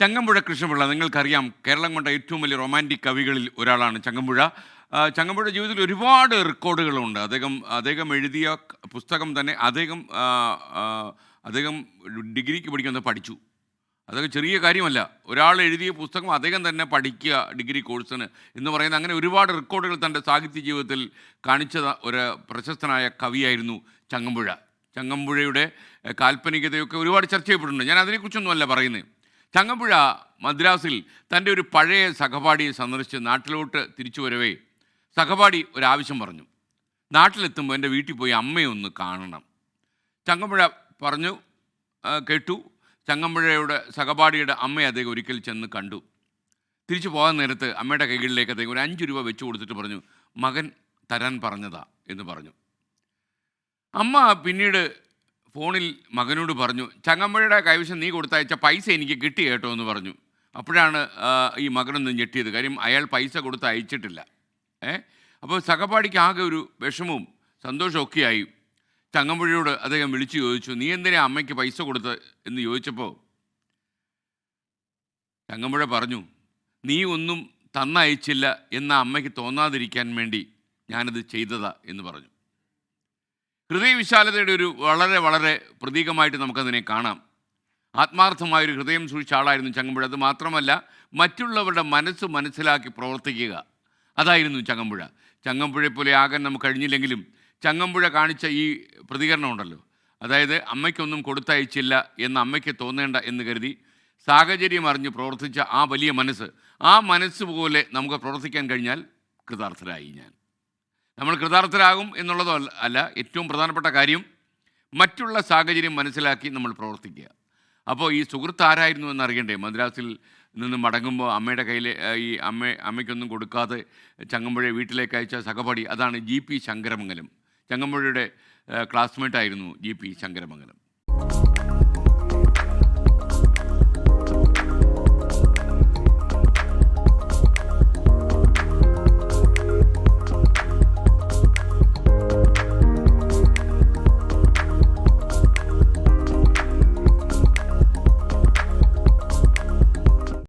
ചങ്ങമ്പുഴ കൃഷ്ണപിള്ള നിങ്ങൾക്കറിയാം കേരളം കൊണ്ട ഏറ്റവും വലിയ റൊമാന്റിക് കവികളിൽ ഒരാളാണ് ചങ്ങമ്പുഴ. ചങ്ങമ്പുഴ ജീവിതത്തിൽ ഒരുപാട് റെക്കോർഡുകളുണ്ട്. അദ്ദേഹം അദ്ദേഹം എഴുതിയ പുസ്തകം തന്നെ അദ്ദേഹം അദ്ദേഹം ഡിഗ്രിക്ക് പഠിക്കുന്നത് പഠിച്ചു. അതൊക്കെ ചെറിയ കാര്യമല്ല. ഒരാൾ എഴുതിയ പുസ്തകം അദ്ദേഹം തന്നെ പഠിക്കുക ഡിഗ്രി കോഴ്സിന് എന്ന് പറയുന്ന അങ്ങനെ ഒരുപാട് റെക്കോർഡുകൾ തന്റെ സാഹിത്യ ജീവിതത്തിൽ കാണിച്ച ഒരു പ്രശസ്തനായ കവിയായിരുന്നു ചങ്ങമ്പുഴ. ചങ്ങമ്പുഴയുടെ കാൽപ്പനികതയൊക്കെ ഒരുപാട് ചർച്ച ചെയ്യപ്പെട്ടിട്ടുണ്ട്. ഞാൻ അതിനെക്കുറിച്ചൊന്നുമല്ല പറയുന്നത്. ചങ്ങമ്പുഴ മദ്രാസിൽ തന്റെ ഒരു പഴയ സഹപാഠിയെ സന്ദർശിച്ച് നാട്ടിലോട്ട് തിരിച്ചു വരവേ സഹപാഠി ഒരാവശ്യം പറഞ്ഞു. നാട്ടിലെത്തുമ്പോൾ എന്റെ വീട്ടിൽ പോയി അമ്മയെ ഒന്ന് കാണണം. ചങ്ങമ്പുഴ പറഞ്ഞു കേട്ടു. ചങ്ങമ്പുഴയുടെ സഹപാഠിയുടെ അമ്മയെ അദ്ദേഹം ഒരിക്കൽ ചെന്ന് കണ്ടു. തിരിച്ചു പോകാൻ നേരത്ത് അമ്മയുടെ കൈകളിലേക്ക് അദ്ദേഹം ഒരു അഞ്ച് രൂപ വെച്ച് കൊടുത്തിട്ട് പറഞ്ഞു മകൻ തരാൻ പറഞ്ഞതാ എന്ന് പറഞ്ഞു. അമ്മ പിന്നീട് ഫോണിൽ മകനോട് പറഞ്ഞു ചങ്ങമ്പുഴയുടെ കൈവശം നീ കൊടുത്തയച്ച പൈസ എനിക്ക് കിട്ടി കേട്ടോ എന്ന് പറഞ്ഞു. അപ്പോഴാണ് ഈ മകനൊന്ന് ഞെട്ടിയത്. കാര്യം അയാൾ പൈസ കൊടുത്ത് അയച്ചിട്ടില്ല. ഏ? അപ്പോൾ സഹപാഠിക്ക് ആകെ ഒരു വിഷമവും സന്തോഷമൊക്കെയായി ചങ്ങമ്പുഴയോട് അദ്ദേഹം വിളിച്ചു ചോദിച്ചു നീ എന്തിനാ അമ്മയ്ക്ക് പൈസ കൊടുത്ത് എന്ന് ചോദിച്ചപ്പോൾ? ചങ്ങമ്പുഴ പറഞ്ഞു നീ ഒന്നും തന്നയച്ചില്ല എന്ന അമ്മയ്ക്ക് തോന്നാതിരിക്കാൻ വേണ്ടി ഞാനത് ചെയ്തതാ എന്ന് പറഞ്ഞു. ഹൃദയവിശാലതയുടെ ഒരു വളരെ വളരെ പ്രതീകമായിട്ട് നമുക്കതിനെ കാണാം. ആത്മാർത്ഥമായൊരു ഹൃദയം സൂക്ഷിച്ച ആളായിരുന്നു ചങ്ങമ്പുഴ. അത് മാത്രമല്ല മറ്റുള്ളവരുടെ മനസ്സ് മനസ്സിലാക്കി പ്രവർത്തിക്കുക. അതായിരുന്നു ചങ്ങമ്പുഴ. ചങ്ങമ്പുഴയെ പോലെ ആകാൻ നമുക്ക് കഴിഞ്ഞില്ലെങ്കിലും ചങ്ങമ്പുഴ കാണിച്ച ഈ പ്രതികരണം ഉണ്ടല്ലോ. അതായത് അമ്മയ്ക്കൊന്നും കൊടുത്തയച്ചില്ല എന്ന് അമ്മയ്ക്ക് തോന്നേണ്ട എന്ന് കരുതി സാഹചര്യം അറിഞ്ഞ് പ്രവർത്തിച്ച ആ വലിയ മനസ്സ് ആ മനസ്സ് പോലെ നമുക്ക് പ്രവർത്തിക്കാൻ കഴിഞ്ഞാൽ കൃതാർത്ഥരായി ഞാൻ. നമ്മൾ കൃതാർത്ഥരാകും എന്നുള്ളതോ അല്ല- ഏറ്റവും പ്രധാനപ്പെട്ട കാര്യം മറ്റുള്ള സാഹചര്യം മനസ്സിലാക്കി നമ്മൾ പ്രവർത്തിക്കുക. അപ്പോൾ ഈ സുഹൃത്ത് ആരായിരുന്നു എന്നറിയണ്ടേ മദ്രാസിൽ നിന്ന് മടങ്ങുമ്പോൾ അമ്മയുടെ കയ്യിൽ ഈ അമ്മ അമ്മയ്ക്കൊന്നും കൊടുക്കാതെ ചങ്ങമ്പുഴ വീട്ടിലേക്ക് അയച്ച സഹപാഠി അതാണ് ജി പി ശങ്കരമംഗലം. ചങ്ങമ്പുഴയുടെ ക്ലാസ്മേറ്റ് ആയിരുന്നു ജി പി ശങ്കരമംഗലം.